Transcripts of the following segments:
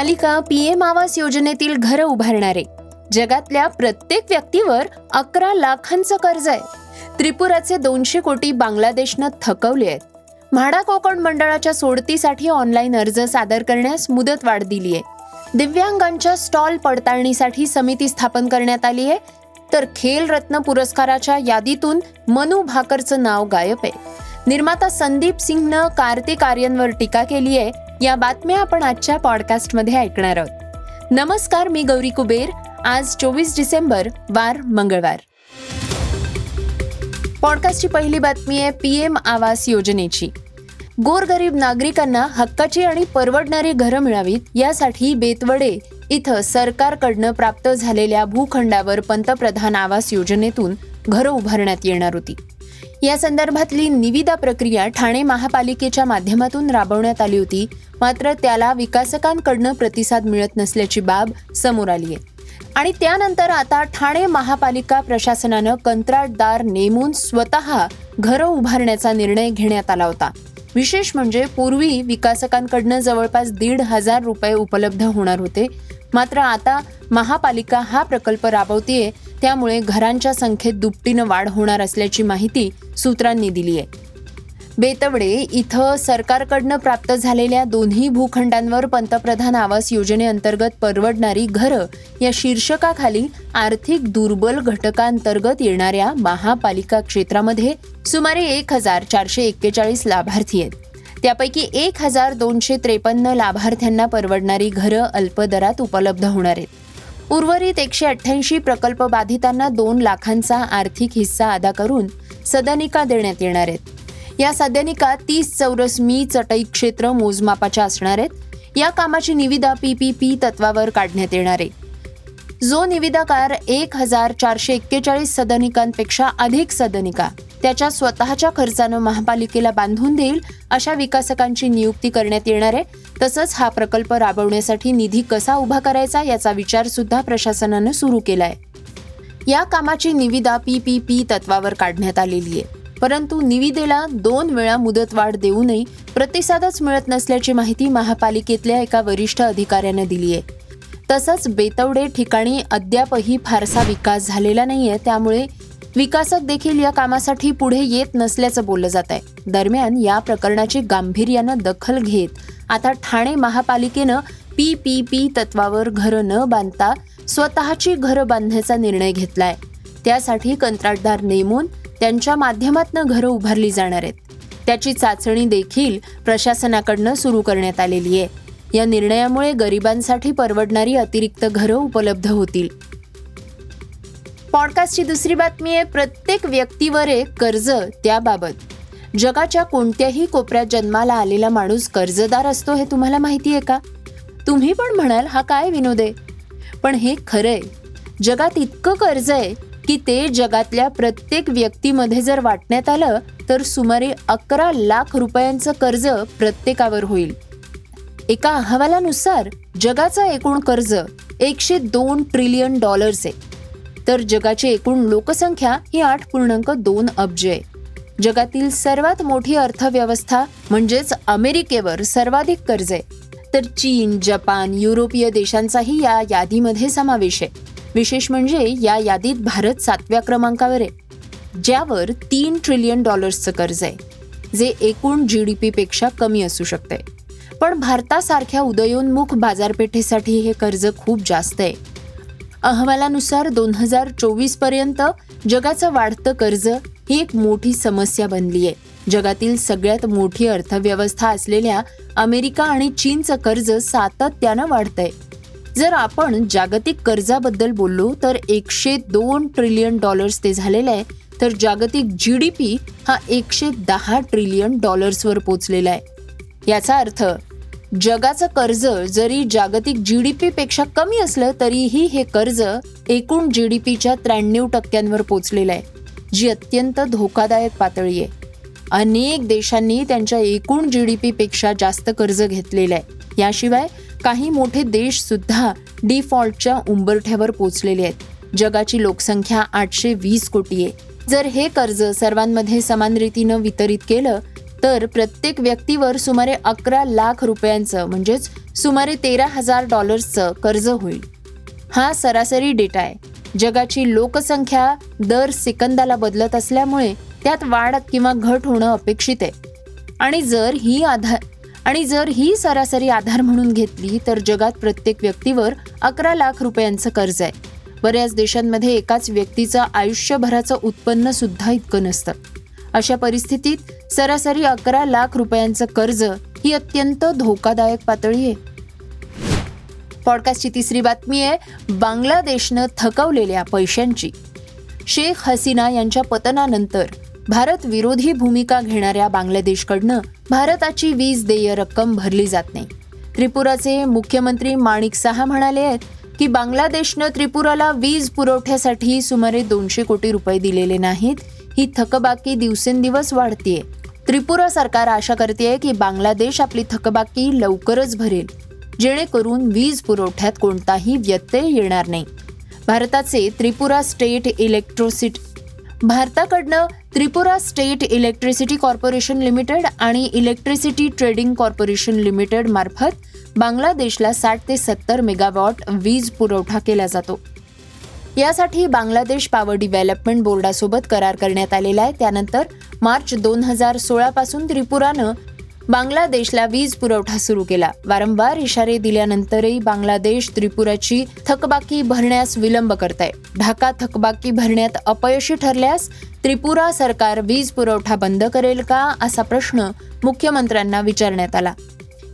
पालिका पीएम आवास योजनेतील घरं उभारणारे. जगातल्या प्रत्येक व्यक्तीवर अकरा लाखांचं कर्ज आहे. त्रिपुराचे दोनशे कोटी बांगलादेशनं थकवले आहेत. म्हाडा कोकण मंडळाच्या सोडतीसाठी ऑनलाईन अर्ज सादर करण्यास मुदतवाढ दिली आहे. दिव्यांगांच्या स्टॉल पडताळणीसाठी समिती स्थापन करण्यात आली आहे. तर खेल रत्न पुरस्काराच्या यादीतून मनु भाकरचं नाव गायब आहे. निर्माता संदीप सिंगनं कार्तिक आर्यनवर टीका केली आहे. या बातम्या आपण आजच्या पॉडकास्टमध्ये ऐकणार आहोत. नमस्कार मी गौरी कुबेर. आज चोवीस डिसेंबर वार मंगळवार. पॉडकास्टची पहिली बातमी आहे पीएम आवास योजनेची. गोरगरीब नागरिकांना हक्काची आणि परवडणारी घरं मिळावीत यासाठी बेतवडे इथं सरकारकडनं प्राप्त झालेल्या भूखंडावर पंतप्रधान आवास योजनेतून घरं उभारण्यात येणार होती. या संदर्भातली निविदा प्रक्रिया ठाणे महापालिकेच्या माध्यमातून राबवण्यात आली होती. मात्र त्याला विकासकांकडनं प्रतिसाद मिळत नसल्याची बाब समोर आली आहे. आणि त्यानंतर आता ठाणे महापालिका प्रशासनानं कंत्राटदार नेमून स्वतः घरं उभारण्याचा निर्णय घेण्यात आला होता. विशेष म्हणजे पूर्वी विकासकांकडनं जवळपास दीड हजार रुपये उपलब्ध होणार होते. मात्र आता महापालिका हा प्रकल्प राबवतीये त्यामुळे घरांच्या संख्येत दुपटीनं वाढ होणार असल्याची माहिती सूत्रांनी दिली आहे बेतवडे इथं सरकारकडनं प्राप्त झालेल्या दोन्ही भूखंडांवर पंतप्रधान आवास योजनेअंतर्गत परवडणारी घरं या शीर्षकाखाली आर्थिक दुर्बल घटकांतर्गत येणाऱ्या महापालिका क्षेत्रामध्ये सुमारे एक हजार चारशे एक्केचाळीस लाभार्थी आहेत. त्यापैकी एक हजार दोनशे त्रेपन्न लाभार्थ्यांना परवडणारी घरं अल्पदरात उपलब्ध होणार आहेत. उर्वरित एकशे अठ्ठ्याऐंशी प्रकल्प बाधितांना दोन लाखांचा आर्थिक हिस्सा अदा करून सदनिका देण्यात येणार आहेत. या सदनिका तीस चौरस मी चटई क्षेत्र मोजमापाच्या असणार आहेत. या कामाची निविदा पीपीपी तत्वावर काढण्यात येणार आहे. जो निविदाकार एक हजार चारशे एक्केचाळीस सदनिकांपेक्षा अधिक सदनिका त्याच्या स्वतःच्या खर्चानं महापालिकेला बांधून देईल अशा विकासकांची नियुक्ती करण्यात येणार आहे. तसंच हा प्रकल्प राबवण्यासाठी निधी कसा उभा करायचा याचा विचार सुद्धा प्रशासनानं सुरू केलाय. या कामाची निविदा पी पी पी तत्वावर काढण्यात आलेली आहे. परंतु निविदेला दोन वेळा मुदतवाढ देऊनही प्रतिसादच मिळत नसल्याची माहिती महापालिकेतल्या एका वरिष्ठ अधिकाऱ्यानं दिली आहे. तसंच बेतवडे ठिकाणी अद्यापही फारसा विकास झालेला नाहीये त्यामुळे विकासक देखील या कामासाठी पुढे येत नसल्याचं बोललं जात आहे दरम्यान या प्रकरणाची गांभीर्यानं दखल घेत आता ठाणे महापालिकेनं पी पी पी तत्वावर घरं न बांधता स्वतःची घरं बांधण्याचा निर्णय घेतलाय. त्यासाठी कंत्राटदार नेमून त्यांच्या माध्यमातून घरं उभारली जाणार आहेत. त्याची चाचणी देखील प्रशासनाकडनं सुरू करण्यात आलेली आहे. या निर्णयामुळे गरिबांसाठी परवडणारी अतिरिक्त घरं उपलब्ध होतील. पॉडकास्टची दुसरी बातमी आहे प्रत्येक व्यक्तीवर एक कर्ज त्याबाबत. जगाच्या कोणत्याही कोपऱ्यात जन्माला आलेला माणूस कर्जदार असतो हे तुम्हाला माहिती आहे का? तुम्ही पण म्हणाल हा काय विनोद आहे? पण हे खरंय जगात इतकं कर्ज आहे की ते जगातल्या प्रत्येक व्यक्तीमध्ये जर वाटण्यात आलं तर सुमारे अकरा लाख रुपयांचं कर्ज प्रत्येकावर होईल. एका अहवालानुसार जगाचं एकूण कर्ज एकशे दोन ट्रिलियन डॉलर्स आहे. तर जगाची एकूण लोकसंख्या ही आठ पूर्णांक दोन अब्ज. आहे जगातील सर्वात मोठी अर्थव्यवस्था म्हणजेच अमेरिकेवर सर्वाधिक कर्ज. आहे तर चीन जपान युरोपीय देशांचाही या यादीमध्ये समावेश आहे. विशेष म्हणजे या यादीत भारत सातव्या क्रमांकावर आहे. ज्यावर तीन ट्रिलियन डॉलर्सचं कर्ज आहे जे एकूण जी डी पीपेक्षा कमी असू शकते पण भारतासारख्या उदयोन्मुख बाजारपेठेसाठी हे कर्ज खूप जास्त आहे. अहवालानुसार दोन हजार चोवीसपर्यंत जगाचं वाढतं कर्ज ही एक मोठी समस्या बनली आहे. जगातील सगळ्यात मोठी अर्थव्यवस्था असलेल्या अमेरिका आणि चीनचं कर्ज सातत्यानं वाढतंय. जर आपण जागतिक कर्जाबद्दल बोललो तर एकशे दोन ट्रिलियन डॉलर्स ते झालेलं आहे तर जागतिक जी डी पी हा एकशे दहा ट्रिलियन डॉलर्सवर पोचलेला आहे. याचा अर्थ जगाचं कर्ज जरी जागतिक जी डी पीपेक्षा कमी असलं तरीही हे कर्ज एकूण जी डी पीच्या त्र्याण्णव टक्क्यांवर पोचलेलं आहे जी अत्यंत धोकादायक पातळी आहे. अनेक देशांनी त्यांच्या एकूण जी डी पीपेक्षा जास्त कर्ज घेतलेलं आहे. याशिवाय काही मोठे देशसुद्धा डिफॉल्टच्या उंबरठ्यावर पोचलेले आहेत. जगाची लोकसंख्या आठशे वीस कोटी आहे. जर हे कर्ज सर्वांमध्ये समान रीतीनं वितरित केलं तर प्रत्येक व्यक्तीवर सुमारे अकरा लाख रुपयांचं म्हणजेच सुमारे तेरा हजार डॉलर्सचं कर्ज होईल. हा सरासरी डेटा आहे. जगाची लोकसंख्या दर सेकंदाला बदलत असल्यामुळे त्यात वाढ किंवा घट होणं अपेक्षित आहे. आणि जर ही आधार आणि जर ही सरासरी आधार म्हणून घेतली तर जगात प्रत्येक व्यक्तीवर अकरा लाख रुपयांचं कर्ज आहे. बऱ्याच देशांमध्ये एकाच व्यक्तीचं आयुष्यभराचं उत्पन्न सुद्धा इतकं नसतं. अशा परिस्थितीत सरासरी अकरा लाख रुपयांचं कर्ज ही अत्यंत धोकादायक पातळी आहे. पॉडकास्टची तिसरी बातमी आहे बांगलादेशनं थकवलेल्या पैशांची. शेख हसीना यांच्या पतनानंतर भारत विरोधी भूमिका घेणाऱ्या बांगलादेशकडनं भारताची वीज देय रक्कम भरली जात नाही. त्रिपुराचे मुख्यमंत्री माणिक सहा म्हणाले आहेत की बांगलादेशनं त्रिपुराला वीज पुरवठ्यासाठी सुमारे दोनशे कोटी रुपये दिलेले नाहीत ही थकबाकी दिवसेंदिवस वाढतीये. त्रिपुरा सरकार आशा करते की बांगलादेश आपली थकबाकी लवकरच भरेल जेणेकरून वीज पुरवठ्यात कोणताही व्यत्यय येणार नाही. भारताचे Tripura state electricity भारताकडनं Tripura state electricity corporation limited आणि इलेक्ट्रिसिटी ट्रेडिंग कॉर्पोरेशन लिमिटेड मार्फत बांगलादेशला साठ ते सत्तर मेगावॉट वीज पुरवठा केला जातो. यासाठी बांगलादेश पॉवर डेव्हलपमेंट बोर्डासोबत करार करण्यात आलेला आहे. त्यानंतर मार्च दोन हजार सोळापासून त्रिपुरानं बांगलादेशला वीज पुरवठा सुरू केला. वारंवार इशारे दिल्यानंतरही बांगलादेश त्रिपुराची थकबाकी भरण्यास विलंब करत आहे ढाका थकबाकी भरण्यात अपयशी ठरल्यास त्रिपुरा सरकार वीज पुरवठा बंद करेल का असा प्रश्न मुख्यमंत्र्यांना विचारण्यात आला.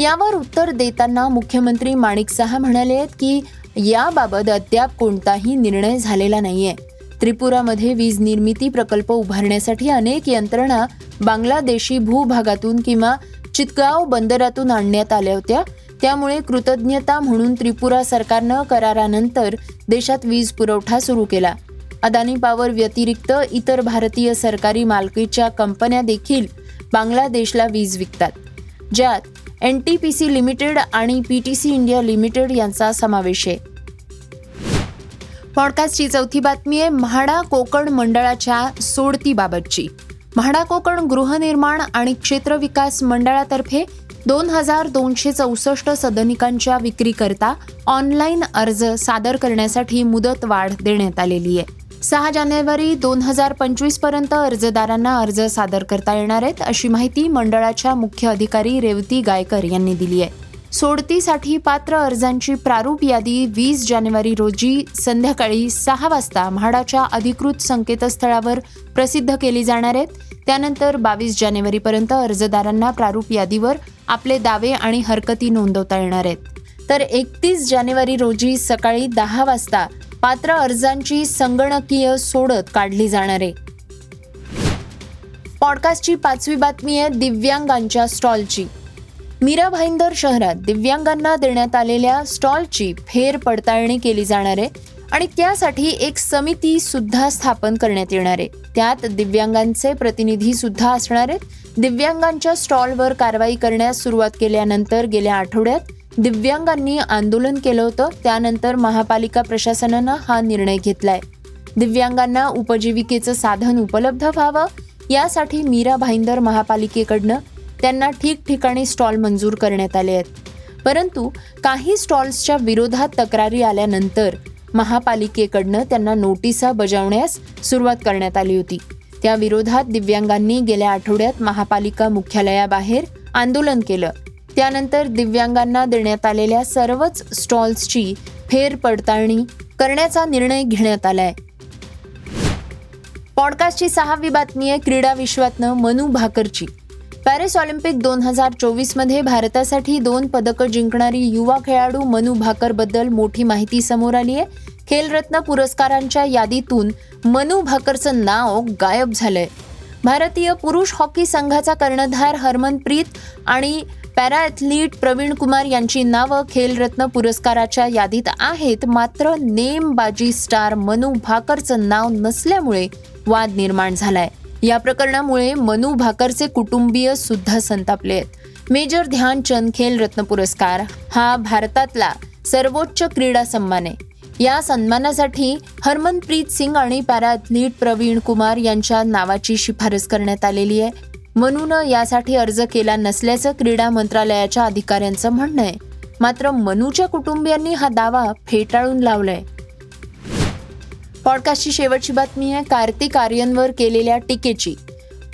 यावर उत्तर देताना मुख्यमंत्री माणिक सहा म्हणाले आहेत की याबाबत अद्याप कोणताही निर्णय झालेला नाहीये. त्रिपुरामध्ये वीज निर्मिती प्रकल्प उभारण्यासाठी अनेक यंत्रणा बांगलादेशी भूभागातून किंवा चितगाव बंदरातून आणण्यात आल्या होत्या. त्यामुळे कृतज्ञता म्हणून त्रिपुरा सरकारनं करारानंतर देशात वीज पुरवठा सुरू केला. अदानी पॉवर व्यतिरिक्त इतर भारतीय सरकारी मालकीच्या कंपन्या देखील बांगलादेशला वीज विकतात. ज्यात N T P C limited आणि P T C India limited यांचा समावेश आहे. पॉडकास्टची चौथी बातमी आहे म्हाडा कोकण मंडळाच्या सोडतीबाबतची. म्हाडा कोकण गृहनिर्माण आणि क्षेत्र विकास मंडळातर्फे दोन हजार दोनशे चौसष्ट सदनिकांच्या विक्रीकरता ऑनलाईन अर्ज सादर करण्यासाठी मुदत वाढ देण्यात आलेली आहे. सहा जानेवारी दोन हजार पंचवीसपर्यंत अर्जदारांना अर्ज सादर करता येणार आहेत अशी माहिती मंडळाच्या मुख्य अधिकारी रेवती गायकर यांनी दिली आहे. सोडतीसाठी पात्र अर्जांची प्रारूप यादी वीस जानेवारी रोजी संध्याकाळी सहा वाजता म्हाडाच्या अधिकृत संकेतस्थळावर प्रसिद्ध केली जाणार आहेत. त्यानंतर बावीस जानेवारीपर्यंत अर्जदारांना प्रारूप यादीवर आपले दावे आणि हरकती नोंदवता येणार आहेत. तर एकतीस जानेवारी रोजी सकाळी दहा वाजता पात्र अर्जांची संगणकीय सोडत काढली जाणार आहे. पॉडकास्टची पाचवी बातमी आहे दिव्यांगांच्या स्टॉलची. मीरा भाईंदर शहरात दिव्यांगांना देण्यात आलेल्या स्टॉलची फेर पडताळणी केली जाणार आहे आणि त्यासाठी एक समिती सुद्धा स्थापन करण्यात येणार आहे. त्यात दिव्यांगांचे प्रतिनिधी सुद्धा असणार आहेत. दिव्यांगांच्या स्टॉलवर कारवाई करण्यास सुरुवात केल्यानंतर गेल्या आठवड्यात दिव्यांगांनी आंदोलन केलं होतं. त्यानंतर महापालिका प्रशासनानं हा निर्णय घेतलाय. दिव्यांगांना उपजीविकेचं साधन उपलब्ध व्हावं यासाठी मीरा भाईंदर महापालिकेकडनं त्यांना ठिकठिकाणी स्टॉल मंजूर करण्यात आले आहेत. परंतु काही स्टॉल्सच्या विरोधात तक्रारी आल्यानंतर महापालिकेकडनं त्यांना नोटिसा बजावण्यास सुरुवात करण्यात आली होती. त्या विरोधात दिव्यांगांनी गेल्या आठवड्यात महापालिका मुख्यालयाबाहेर आंदोलन केलं. त्यानंतर दिव्यांगांना देण्यात आलेल्या सर्वच स्टॉल्सची फेर पडताळणी करण्याचा निर्णय घेण्यात आलाय. पॉडकास्टची सहावी बातमी आहे क्रीडा विश्वातनं मनु भाकरची. पॅरिस ऑलिम्पिक दोन हजार चोवीसमध्ये भारतासाठी दोन पदकं जिंकणारी युवा खेळाडू मनु भाकरबद्दल मोठी माहिती समोर आली आहे. खेलरत्न पुरस्कारांच्या यादीतून मनु भाकरचं नाव गायब झालंय. भारतीय पुरुष हॉकी संघाचा कर्णधार हरमनप्रीत आणि पॅरा ॲथलीट प्रवीण कुमार यांची नावं खेलरत्न पुरस्काराच्या यादीत आहेत. मात्र नेमबाजी स्टार मनु भाकरचं नाव नसल्यामुळे वाद निर्माण झालाय. या प्रकरणामुळे मनु भाकरचे कुटुंबीय सुद्धा संतापले आहेत. मेजर ध्यानचंद खेलरत्न पुरस्कार हा भारतातला सर्वोच्च क्रीडा सन्मान आहे. या सन्मानासाठी हरमनप्रीत सिंग आणि पॅरा ॲथलीट प्रवीण कुमार यांच्या नावाची शिफारस करण्यात आलेली आहे. मनूनं यासाठी अर्ज केला नसल्याचं क्रीडा मंत्रालयाच्या अधिकाऱ्यांचं म्हणणं आहे. मात्र मनूच्या कुटुंबियांनी हा दावा फेटाळून लावलाय. पॉडकास्टची शेवटची बातमी आहे कार्तिक आर्यनवर केलेल्या टीकेची.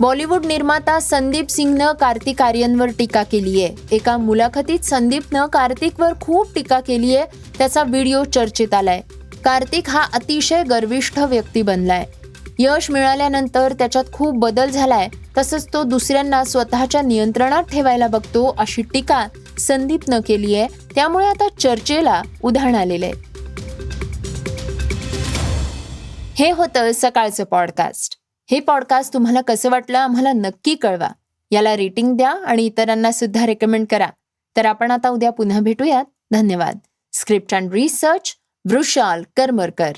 बॉलिवूड निर्माता संदीप सिंगनं कार्तिक आर्यनवर टीका केली आहे. एका मुलाखतीत संदीपनं कार्तिकवर खूप टीका केली आहे त्याचा व्हिडिओ चर्चेत आलाय. कार्तिक हा अतिशय गर्विष्ठ व्यक्ती बनलाय. यश मिळाल्यानंतर त्याच्यात खूप बदल झालाय. तसंच तो दुसऱ्यांना स्वतःच्या नियंत्रणात ठेवायला बघतो अशी टीका संदीपनं केली आहे. त्यामुळे आता चर्चेला उधाण आलेलं आहे. हे होतं सकाळचं पॉडकास्ट. हे पॉडकास्ट तुम्हाला कसं वाटलं आम्हाला नक्की कळवा. याला रेटिंग द्या आणि इतरांना सुद्धा रेकमेंड करा. तर आपण आता उद्या पुन्हा भेटूयात. धन्यवाद. Script and research Vrushal Karmarkar.